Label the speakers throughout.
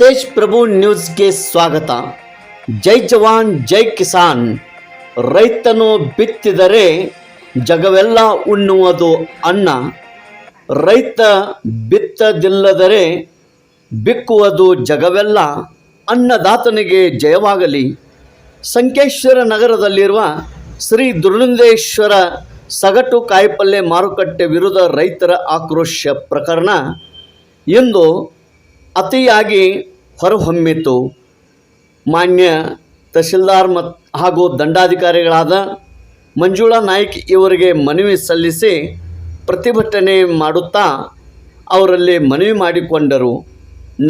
Speaker 1: ತೇಜ್ ಪ್ರಭು ನ್ಯೂಸ್ಗೆ ಸ್ವಾಗತ. ಜೈ ಜವಾನ್, ಜೈ ಕಿಸಾನ್. ರೈತನು ಬಿತ್ತಿದರೆ ಜಗವೆಲ್ಲ ಉಣ್ಣುವುದು ಅನ್ನ. ರೈತ ಬಿತ್ತದಿಲ್ಲದರೆ ಬಿಕ್ಕುವುದು ಜಗವೆಲ್ಲ ಅನ್ನದಾತನಿಗೆ ಜಯವಾಗಲಿ. ಸಂಕೇಶ್ವರ ನಗರದಲ್ಲಿರುವ ಶ್ರೀ ದುರ್ಲಿಂಗೇಶ್ವರ ಸಗಟು ಕಾಯಿಪಲ್ಯ ಮಾರುಕಟ್ಟೆ ವಿರುದ್ಧ ರೈತರ ಆಕ್ರೋಶ ಪ್ರಕರಣ ಇಂದು ಅತಿಯಾಗಿ ಹೊರಹೊಮ್ಮಿತು. ಮಾನ್ಯ ತಹಶೀಲ್ದಾರ್ ಮತ್ತು ಹಾಗೂ ದಂಡಾಧಿಕಾರಿಗಳಾದ ಮಂಜುಳಾ ನಾಯ್ಕ್ ಇವರಿಗೆ ಮನವಿ ಸಲ್ಲಿಸಿ ಪ್ರತಿಭಟನೆ ಮಾಡುತ್ತಾ ಅವರಲ್ಲಿ ಮನವಿ ಮಾಡಿಕೊಂಡರು.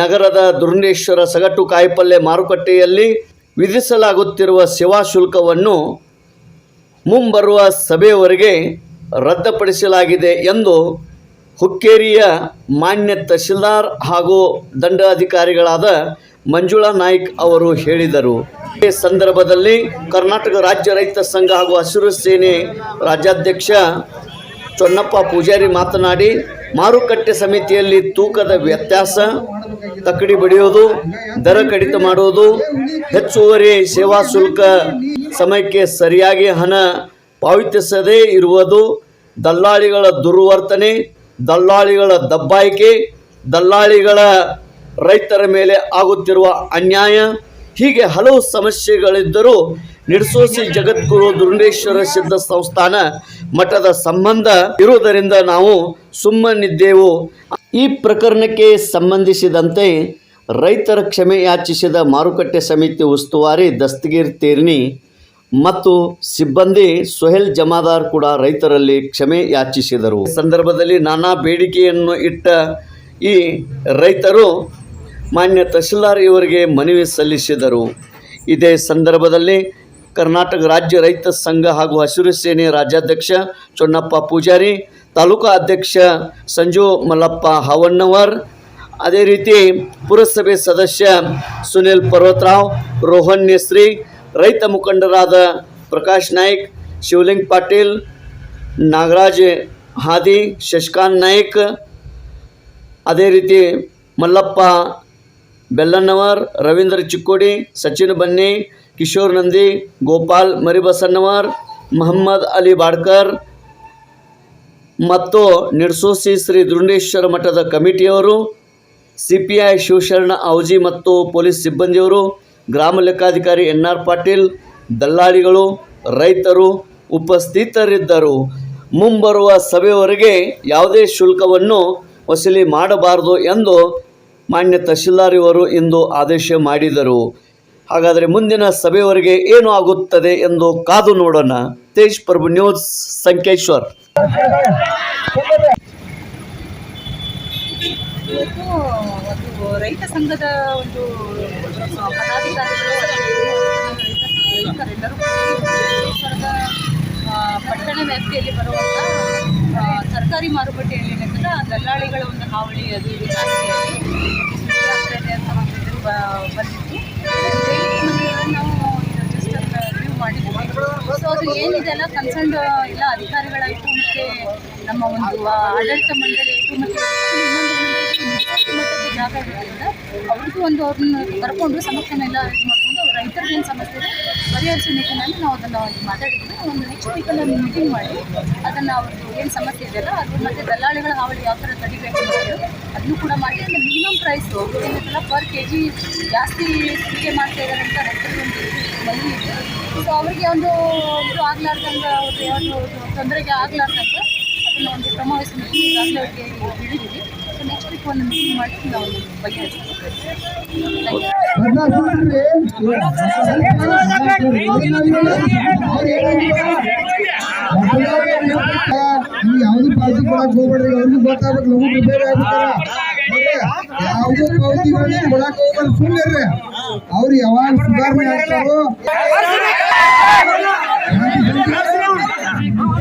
Speaker 1: ನಗರದ ದುರ್ನೇಶ್ವರ ಸಗಟು ಕಾಯಿಪಲ್ಲೆ ಮಾರುಕಟ್ಟೆಯಲ್ಲಿ ವಿಧಿಸಲಾಗುತ್ತಿರುವ ಸೇವಾ ಶುಲ್ಕವನ್ನು ಮುಂಬರುವ ಸಭೆಯವರೆಗೆ ರದ್ದುಪಡಿಸಲಾಗಿದೆ ಎಂದು ಹುಕ್ಕೇರಿಯ ಮಾನ್ಯ ತಹಶೀಲ್ದಾರ್ ಹಾಗೂ ದಂಡಾಧಿಕಾರಿಗಳಾದ ಮಂಜುಳಾ ನಾಯ್ಕ್ ಅವರು ಹೇಳಿದರು. ಈ ಸಂದರ್ಭದಲ್ಲಿ ಕರ್ನಾಟಕ ರಾಜ್ಯ ರೈತ ಸಂಘ ಹಾಗೂ ಹಸಿರು ಸೇನೆ ರಾಜ್ಯಾಧ್ಯಕ್ಷ ಚೊನ್ನಪ್ಪ ಪೂಜಾರಿ ಮಾತನಾಡಿ, ಮಾರುಕಟ್ಟೆ ಸಮಿತಿಯಲ್ಲಿ ತೂಕದ ವ್ಯತ್ಯಾಸ, ತಕ್ಕಡಿ ಬಡಿಯೋದು ದರ ಕಡಿತ ಮಾಡುವುದು, ಹೆಚ್ಚುವರಿ ಸೇವಾ ಶುಲ್ಕ ಸಮಯಕ್ಕೆ ಸರಿಯಾಗಿ ಹಣ ಪಾವತಿಸದೇ ಇರುವುದು, ದಲ್ಲಾಳಿಗಳ ದುರ್ವರ್ತನೆ ದಲ್ಲಾಳಿಗಳ ದಬ್ಬಾಯಿಕೆ, ದಲ್ಲಾಳಿಗಳ ರೈತರ ಮೇಲೆ ಆಗುತ್ತಿರುವ ಅನ್ಯಾಯ, ಹೀಗೆ ಹಲವು ಸಮಸ್ಯೆಗಳಿದ್ದರೂ ನಿರ್ಸೋಸಿ ಜಗದ್ಗುರು ದುರುಂಡೇಶ್ವರ ಸಿದ್ಧ ಸಂಸ್ಥಾನ ಮಠದ ಸಂಬಂಧ ಇರುವುದರಿಂದ ನಾವು ಸುಮ್ಮನಿದ್ದೆವು. ಈ ಪ್ರಕರಣಕ್ಕೆ ಸಂಬಂಧಿಸಿದಂತೆ ರೈತರ ಕ್ಷಮೆ ಯಾಚಿಸಿದ ಮಾರುಕಟ್ಟೆ ಸಮಿತಿ ಉಸ್ತುವಾರಿ ದಸ್ತಗೀರ್ ತೇರ್ನಿ ಮತ್ತು ಸಿಬ್ಬಂದಿ ಸೊಹೇಲ್ ಜಮಾದಾರ್ ಕೂಡ ರೈತರಲ್ಲಿ ಕ್ಷಮೆ ಯಾಚಿಸಿದರು. ಸಂದರ್ಭದಲ್ಲಿ ನಾನಾ ಬೇಡಿಕೆಯನ್ನು ಇಟ್ಟ ಈ ರೈತರು ಮಾನ್ಯ ತಹಶೀಲ್ದಾರ್ ಇವರಿಗೆ ಮನವಿ ಸಲ್ಲಿಸಿದರು. ಇದೇ ಸಂದರ್ಭದಲ್ಲಿ ಕರ್ನಾಟಕ ರಾಜ್ಯ ರೈತ ಸಂಘ ಹಾಗೂ ಹಸಿರು ಸೇನೆ ರಾಜ್ಯಾಧ್ಯಕ್ಷ ಚೊನ್ನಪ್ಪ ಪೂಜಾರಿ, ತಾಲೂಕಾ ಅಧ್ಯಕ್ಷ ಸಂಜು ಮಲ್ಲಪ್ಪ ಹಾವಣ್ಣವರ್, ಅದೇ ರೀತಿ ಪುರಸಭೆ ಸದಸ್ಯ ಸುನಿಲ್ ಪರ್ವತರಾವ್, ರೋಹನ್ ನೆಸ್ರಿ ರೈತ ಮುಖಂಡರಾದ ಪ್ರಕಾಶ್ ನಾಯ್ಕ್, ಶಿವಲಿಂಗ್ ಪಾಟೀಲ್, ನಾಗರಾಜ್ ಹಾದಿ, ಶಶಿಕಾಂತ್ ನಾಯ್ಕ್, ಅದೇ ರೀತಿ ಮಲ್ಲಪ್ಪ ಬೆಲ್ಲನ್ನವರ್ ರವೀಂದ್ರ ಚಿಕ್ಕೋಡಿ, ಸಚಿನ್ ಬನ್ನಿ, ಕಿಶೋರ್ ನಂದಿ, ಗೋಪಾಲ್ ಮರಿಬಸನ್ನವರ್ ಮೊಹಮ್ಮದ್ ಅಲಿ ಬಾಡ್ಕರ್ ಮತ್ತು ನಿರ್ಸೋಸಿ ಶ್ರೀ ದುರುಂಡೇಶ್ವರ ಮಠದ ಕಮಿಟಿಯವರು C P I Shivasharana Auji ಮತ್ತು ಪೊಲೀಸ್ ಸಿಬ್ಬಂದಿಯವರು ಗ್ರಾಮ ಲೆಕ್ಕಾಧಿಕಾರಿ ಎನ್ ಆರ್ ಪಾಟೀಲ್, ದಲ್ಲಾಳಿಗಳು, ರೈತರು ಉಪಸ್ಥಿತರಿದ್ದರು. ಮುಂಬರುವ ಸಭೆಯವರೆಗೆ ಯಾವುದೇ ಶುಲ್ಕವನ್ನು ವಸೂಲಿ ಮಾಡಬಾರದು ಎಂದು ಮಾನ್ಯ ತಹಶೀಲ್ದಾರಿಯವರು ಇಂದು ಆದೇಶ ಮಾಡಿದರು. ಹಾಗಾದರೆ ಮುಂದಿನ ಸಭೆಯವರೆಗೆ ಏನು ಆಗುತ್ತದೆ ಎಂದು ಕಾದು ನೋಡೋಣ. ತೇಜ್ ಪ್ರಭು ನ್ಯೂಸ್, ಸಂಕೇಶ್ವರ್.
Speaker 2: ಇವತ್ತು ಒಂದು ರೈತ ಸಂಘದ ಒಂದು ಪದಾಧಿಕಾರಿಗಳು ಪಟ್ಟಣ ವ್ಯಾಪ್ತಿಯಲ್ಲಿ ಬರುವಂಥ ಸರ್ಕಾರಿ ಮಾರುಕಟ್ಟೆಯಲ್ಲಿ ಏನಿರ್ತದ ದಲ್ಲಾಳಿಗಳ ಒಂದು ಹಾವಳಿ ಅದು ಇದು ಬಂದಿತ್ತು. ನಾವು ಸೊ ಅದು ಏನಿದೆ ಅಲ್ಲ ಕನ್ಸರ್ನ್ಡ್ ಎಲ್ಲ ಅಧಿಕಾರಿಗಳಾಯಿತು, ಮತ್ತು ನಮ್ಮ ಒಂದು ಆಡಳಿತ ಮಂಡಳಿ ಆಯಿತು ಮತ್ತೆ ಇನ್ನೊಂದು ಮಟ್ಟದ ಜಾಗ ಇರೋದ್ರಿಂದ ಅವ್ರಿಗೂ ಒಂದು ಅವ್ರನ್ನ ಕರ್ಕೊಂಡು ಸಮಸ್ಯೆನ ಎಲ್ಲ ಇದು ಮಾಡಿಕೊಂಡು ಅವ್ರ ರೈತರಿಗೆ ಏನು ಸಮಸ್ಯೆ ಇದೆ ಪರಿಹರಿಸೋ ನಿಟ್ಟಿನಲ್ಲಿ ನಾವು ಅದನ್ನು ಮಾತಾಡಿದ್ವಿ. ಒಂದು ನೆಕ್ಸ್ಟ್ ವೀಕಲ್ಲಿ ಒಂದು ಮೀಟಿಂಗ್ ಮಾಡಿ ಅದನ್ನು ಅವ್ರದ್ದು ಏನು ಸಮಸ್ಯೆ ಇದೆಯಲ್ಲ ಅದು ಮತ್ತು ದಲ್ಲಾಳಿಗಳ ಹಾವಳಿ ಯಾವ ಥರ ತಡಿಬೇಕು ಅದನ್ನು ಕೂಡ ಮಾಡಿ. ಅಂದರೆ ಮಿನಿಮಮ್ ಪ್ರೈಸು ಏನಿದೆಲ್ಲ ಪರ್ ಕೆ ಜಿ ಜಾಸ್ತಿ ತೆರಿಗೆ ಮಾಡ್ತಾ ಇದ್ದಾರೆ ಅಂತ ರೈತರಿಗೆ ಒಂದು ಮನವಿ ಇದೆ. ಸೊ ಅವರಿಗೆ ಒಂದು ಇದು ಆಗಲಾರ್ದಂಗೆ ಅವ್ರಿಗೆ ಯಾವುದು ತೊಂದರೆಗೆ ಆಗ್ಲಾರ್ದಂಗೆ ಅದನ್ನು ಒಂದು ಕ್ರಮ ವಹಿಸಬೇಕು ಈಗಾಗಲೇ ಅವರಿಗೆ ಹೇಳಿದ್ದೀವಿ ಸೊ ನೆಕ್ಸ್ಟ್ ವೀಕ್ ಒಂದು ಮೀಟಿಂಗ್ ಮಾಡಿ ನಾವು ಬಗೆಹರಿಸ್ಬೇಕು ಥ್ಯಾಂಕ್ ಯು
Speaker 3: ನೀವು ಯಾವ್ದು ಪಾವತಿ ಕೊಡಕ್ ಹೋಗ್ಬೇಡ್ರಿ ಅವ್ರಿಗೂ ಗೊತ್ತಾಗ್ಬೇಕು ನಮಗೂ ಪ್ರಿಪೇರ್ ಆಗ್ಬಿಟ್ಟಾರ ಯಾವ್ದು ಪಾವತಿಗಳನ್ನ ಕೊಡಕ್ ಹೋಗ್ಬಾರ್ದು ಸುಮ್ಮನೆ ಅವ್ರು ಯಾವಾಗ ಸುಧಾರಣೆ ಆಗ್ತಾರೋ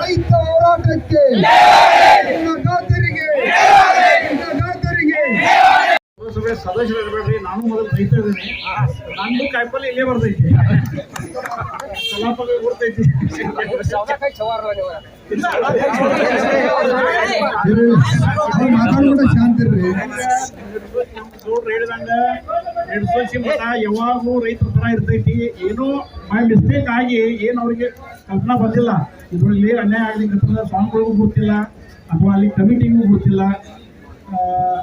Speaker 3: ರೈತ ಹೋರಾಟಕ್ಕೆ.
Speaker 4: ಪುರಸಭೆ ಸದಸ್ಯರು ಇರಬೇಡ್ರಿ ನಾನು ಮೊದಲು ರೈತ ಇದ್ದೀನಿ. ನಂದು ಕಾಯಿಪಲ್ಲೆ ಇಲ್ಲೇ ಬರ್ತೈತಿ. ಕಲಾಪಗಳು ಬರ್ತೈತಿ. ನೋಡ್ರಿ ಹೇಳಿದಂಗ ಎಡ್ಸೋಸಿ ಮಠ ಯಾವಾಗೂ ರೈತರ ತರ ಇರ್ತೈತಿ. ಏನೋ ಮೈ ಮಿಸ್ಟೇಕ್ ಆಗಿ ಏನು ಅವ್ರಿಗೆ ಕಲ್ಪನಾ ಬಂದಿಲ್ಲ ಇದ್ರಲ್ಲಿ ಅನ್ಯಾಯ ಆಗ್ಲಿಕ್ಕೆ ಸ್ವಾಮಿಗಳಿಗೂ ಗೊತ್ತಿಲ್ಲ, ಅಥವಾ ಅಲ್ಲಿ ಕಮಿಟಿಗೂ ಗೊತ್ತಿಲ್ಲ.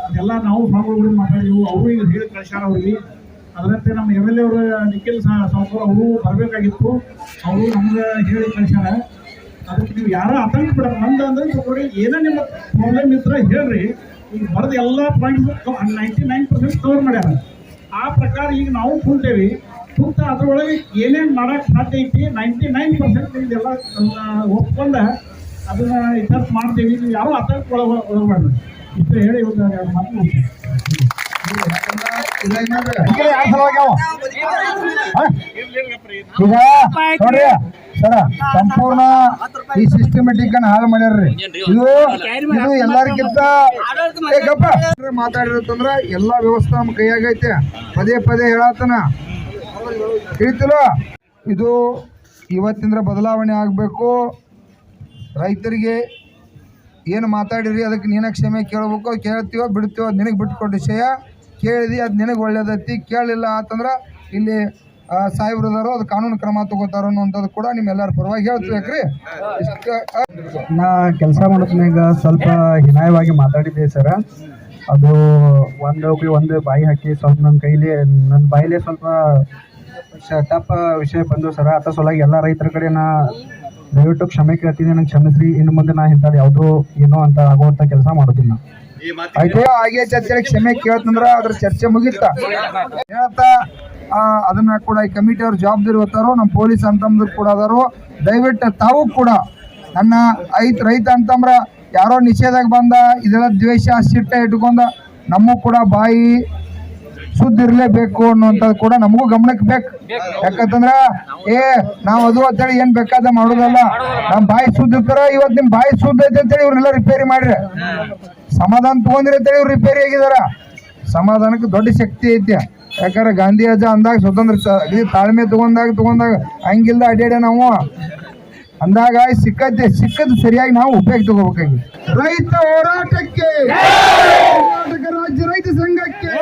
Speaker 4: ಅದೆಲ್ಲ ನಾವು ಸ್ವಾಮಿಗಳು ಮಾತಾಡಿದ್ವು. ಅವರು ಈಗ ಹೇಳಿ ಕಳಿಸ್ಯಾರ ಅವ್ರಿಗೆ. ಅದರಂತೆ ನಮ್ಮ ಎಂ ಎಲ್ ಎ ಅವರು ನಿಖಿಲ್ ಸಾವ್ಕರ್ ಅವರು ಬರಬೇಕಾಗಿತ್ತು. ಅವರು ನಮ್ಗೆ ಹೇಳಿ ಕಳಿಸ್ಯಾರ. ಅದಕ್ಕೆ ನೀವು ಯಾರೋ ಆತಂಕ ಬಿಡ ನಂದು ಅಂದ್ರೆ ತಗೊಳ್ಳಿ ಏನೋ ನಿಮ್ಮ ಪ್ರಾಬ್ಲಮ್ ಇದ್ರೆ ಹೇಳ್ರಿ. ಈಗ ಬರೆದ ಎಲ್ಲ points ninety nine percent cover ಮಾಡ್ಯಾರ. ಆ ಪ್ರಕಾರ ಈಗ ನಾವು ಕುಂತೇವಿ. ಕುಂತ ಅದ್ರೊಳಗೆ ಏನೇನು ಮಾಡೋಕ್ಕೆ ಸಾಧ್ಯ ಐತಿ ನೈಂಟಿ ನೈನ್ ಪರ್ಸೆಂಟ್ ಇದೆಲ್ಲ ಒಪ್ಕೊಂಡು ಅದನ್ನ ಇತರ್ಸ್ ಮಾಡ್ತೀವಿ. ನೀವು ಯಾರು ಆತಂಕ ಒಳಗ ಒಳಗಬೇಡ್ರಿ ಇಷ್ಟು ಹೇಳಿ ಮಾತು.
Speaker 5: ಈಗ ನೋಡ್ರಿ, ಸರ, ಸಂಪೂರ್ಣ ಈ ಸಿಸ್ಟಮೆಟಿಕ್ ಅನ್ನ ಹಾಳು ಮಾಡ್ಯಾರ್ರಿ. ಇದು ಇದು ಎಲ್ಲರಿಗಿಂತ. ಮಾತಾಡಿರತ್ತಂದ್ರ ಎಲ್ಲಾ ವ್ಯವಸ್ಥೆ ನಮ್ಮ ಕೈಯಾಗೈತೆ. ಪದೇ ಪದೇ ಹೇಳತ್ತನ ತಿಳಿತಿಲ್ಲ ಇದು ಇವತ್ತಿಂದ ಬದಲಾವಣೆ ಆಗಬೇಕು. ರೈತರಿಗೆ ಏನು ಮಾತಾಡಿರಿ ಅದಕ್ಕೆ ನೀನು ಕ್ಷಮೆ ಕೇಳಬೇಕು. ಕೇಳ್ತೀವೋ ಬಿಡ್ತೀವೋ ನಿನಗೆ ಬಿಟ್ಕೊಂಡು ವಿಷಯ. ಕೇಳಿದಿ, ಅದು ನಿನಗೆ ಒಳ್ಳೇದೈತಿ. ಕೇಳಿಲ್ಲ ಅಂತಂದ್ರೆ ಇಲ್ಲಿ ಸಾಹೇಬ್ರದಾರು ಅದು ಕಾನೂನು ಕ್ರಮ ತಗೋತಾರೋ ಅನ್ನೋಂಥದ್ದು ಕೂಡ ನಿಮ್ಮೆಲ್ಲರ ಪರವಾಗಿ ಹೇಳ್ತೀವಿ
Speaker 6: ನಾ ಕೆಲಸ ಮಾಡೋದ್ನಾಗ ಸ್ವಲ್ಪ ಹಿನಾಯವಾಗಿ ಮಾತಾಡಿದ್ದೆ ಸರ. ಅದು ಒಂದು ಒಂದು ಬಾಯಿ ಹಾಕಿ ಸ್ವಲ್ಪ ನನ್ನ ಕೈಲಿ ನನ್ನ ಬಾಯಿಲೆ ಸ್ವಲ್ಪ ಟಪ್ ವಿಷಯ ಬಂದು ಸರ ಅದ ಸಲುವಾಗಿ ಎಲ್ಲ ರೈತರ ಕಡೆ ನಾ ದಯವಿಟ್ಟು ಕ್ಷಮೆ ಕೇಳ್ತೀನಿ ನಂಗೆ ಕ್ಷಮಿಸ್ರಿ. ಇನ್ನು ಮುಂದೆ ನಾ ಇಂಥದ್ದು ಯಾವುದೋ ಏನೋ ಅಂತ ಆಗುವಂಥ ಕೆಲಸ ಮಾಡೋದಿಲ್ಲ.
Speaker 5: ಆಯ್ತು ಆಗೈತೆ ಅಂತೇಳಿ ಕ್ಷಮೆ ಕೇಳ್ತಂದ್ರ ಅದ್ರ ಚರ್ಚೆ ಮುಗಿತ. ಹೇಳ್ತಾ ಅದನ್ನ ಕೂಡ ಈ ಕಮಿಟಿ ಅವ್ರ ಜವಾಬ್ದಾರಿ ಹೊತ್ತಾರೋ ನಮ್ಮ ಪೊಲೀಸ್ ಅಂತಂದ್ರು ಕೂಡ ಅದಾರೋ. ದಯವಿಟ್ಟು ತಾವು ಕೂಡ ನನ್ನ ಐತ್ ರೈತ ಅಂತಂದ್ರ ಯಾರೋ ನಿಷೇಧಕ್ಕೆ ಬಂದ ಇದೆಲ್ಲ ದ್ವೇಷ ಸಿಟ್ಟ ಇಟ್ಕೊಂಡ ನಮ್ಮ ಕೂಡ ಬಾಯಿ ಸುದ್ದಿ ಇರ್ಲೇಬೇಕು ಅನ್ನುವಂಥದ್ದು ಕೂಡ ನಮಗೂ ಗಮನಕ್ಕೆ ಬೇಕು. ಯಾಕಂತಂದ್ರ ಏ ನಾವು ಅದು ಅಂತೇಳಿ ಏನ್ ಬೇಕಾದ ಮಾಡೋದಲ್ಲ. ನಮ್ಮ ಬಾಯಿ ಶುದ್ಧ ಇರ್ತಾರ ಇವತ್ತು ನಿಮ್ ಬಾಯಿ ಸುದ್ದಿ ಐತೆ ಅಂತೇಳಿ ಇವ್ರನ್ನೆಲ್ಲ ರಿಪೇರಿ ಮಾಡ್ರಿ. ಸಮಾಧಾನ ತಗೊಂಡ್ರಿ ಅಂತೇಳಿ ಇವ್ರು ರಿಪೇರಿ ಆಗಿದಾರ. ಸಮಾಧಾನಕ್ಕೆ ದೊಡ್ಡ ಶಕ್ತಿ ಐತೆ. ಯಾಕಂದ್ರೆ ಗಾಂಧಿ ಅಜ್ಜ ಅಂದಾಗ ಸ್ವತಂತ್ರ ತಾಳ್ಮೆ ತಗೊಂಡಾಗ ತಗೊಂಡಾಗ ಹಂಗಿಲ್ದ ಅಡ್ಯಾಡ ನಾವು. ಅಂದಾಗ ಸಿಕ್ಕದ್ದೆ ಸಿಕ್ಕದ್ದು ಸರಿಯಾಗಿ ನಾವು ಉಪಯೋಗ ತಗೋಬೇಕಾಗಿ
Speaker 3: ರೈತ ಹೋರಾಟಕ್ಕೆ ಕರ್ನಾಟಕ ರಾಜ್ಯ ರೈತ ಸಂಘಕ್ಕೆ